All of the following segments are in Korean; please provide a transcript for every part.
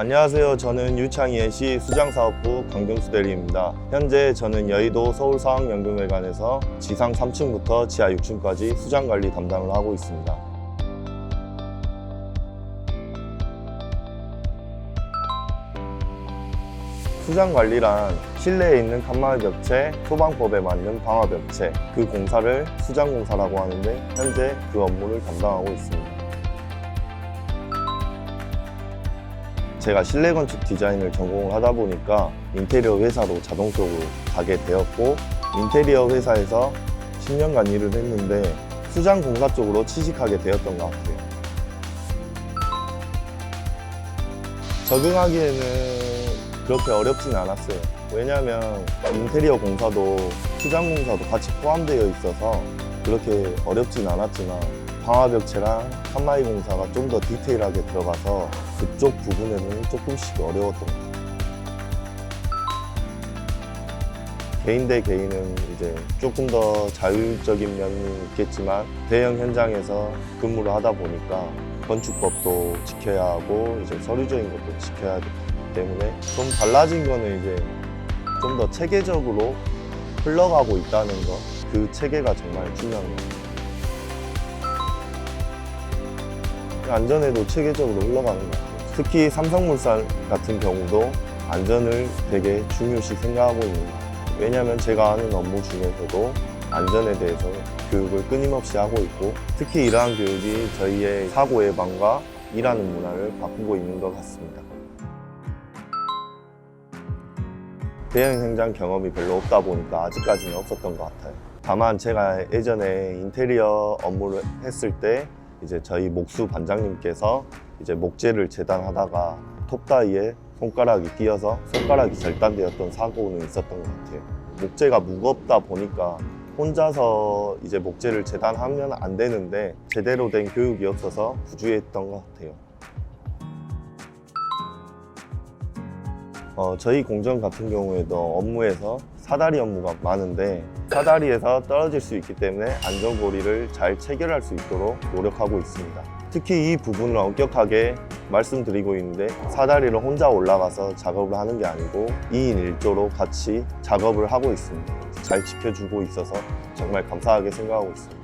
안녕하세요. 저는 유창희의시 수장사업부 강경수 대리입니다. 현재 저는 여의도 서울상황연금회관에서 지상 3층부터 지하 6층까지 수장관리 담당을 하고 있습니다. 수장 관리란 실내에 있는 칸마을 벽체, 소방법에 맞는 방화 벽체, 그 공사를 수장 공사라고 하는데 현재 그 업무를 담당하고 있습니다. 제가 실내 건축 디자인을 전공을 하다 보니까 인테리어 회사로 자동적으로 가게 되었고 인테리어 회사에서 10년간 일을 했는데 수장 공사 쪽으로 취직하게 되었던 것 같아요. 적응하기에는 그렇게 어렵진 않았어요. 왜냐하면 인테리어 공사도 수장 공사도 같이 포함되어 있어서 그렇게 어렵진 않았지만 방화벽체랑 칸마이 공사가 좀 더 디테일하게 들어가서 그쪽 부분에는 조금씩 어려웠던 것 같아요. 개인 대 개인은 이제 조금 더 자율적인 면이 있겠지만 대형 현장에서 근무를 하다 보니까 건축법도 지켜야 하고 이제 서류적인 것도 지켜야 되기 때문에 좀 달라진 거는 이제 좀 더 체계적으로 흘러가고 있다는 거그 체계가 정말 중요한 것 같아요. 안전에도 체계적으로 흘러가는 것 같아요. 특히 삼성물산 같은 경우도 안전을 되게 중요시 생각하고 있는 것 같아요. 왜냐하면 제가 하는 업무 중에서도 안전에 대해서 교육을 끊임없이 하고 있고 특히 이러한 교육이 저희의 사고 예방과 일하는 문화를 바꾸고 있는 것 같습니다. 대형 현장 경험이 별로 없다 보니까 아직까지는 없었던 것 같아요. 다만 제가 예전에 인테리어 업무를 했을 때 이제 저희 목수 반장님께서 이제 목재를 재단하다가 톱다이에 손가락이 끼어서 손가락이 절단되었던 사고는 있었던 것 같아요. 목재가 무겁다 보니까 혼자서 이제 목재를 재단하면 안 되는데 제대로 된 교육이 없어서 부주의했던 것 같아요. 어, 저희 공정 같은 경우에도 업무에서 사다리 업무가 많은데 사다리에서 떨어질 수 있기 때문에 안전고리를 잘 체결할 수 있도록 노력하고 있습니다. 특히 이 부분을 엄격하게 말씀드리고 있는데 사다리를 혼자 올라가서 작업을 하는 게 아니고 2인 1조로 같이 작업을 하고 있습니다. 잘 지켜주고 있어서 정말 감사하게 생각하고 있습니다.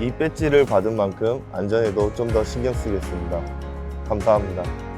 이 배지를 받은 만큼 안전에도 좀 더 신경 쓰겠습니다. 감사합니다.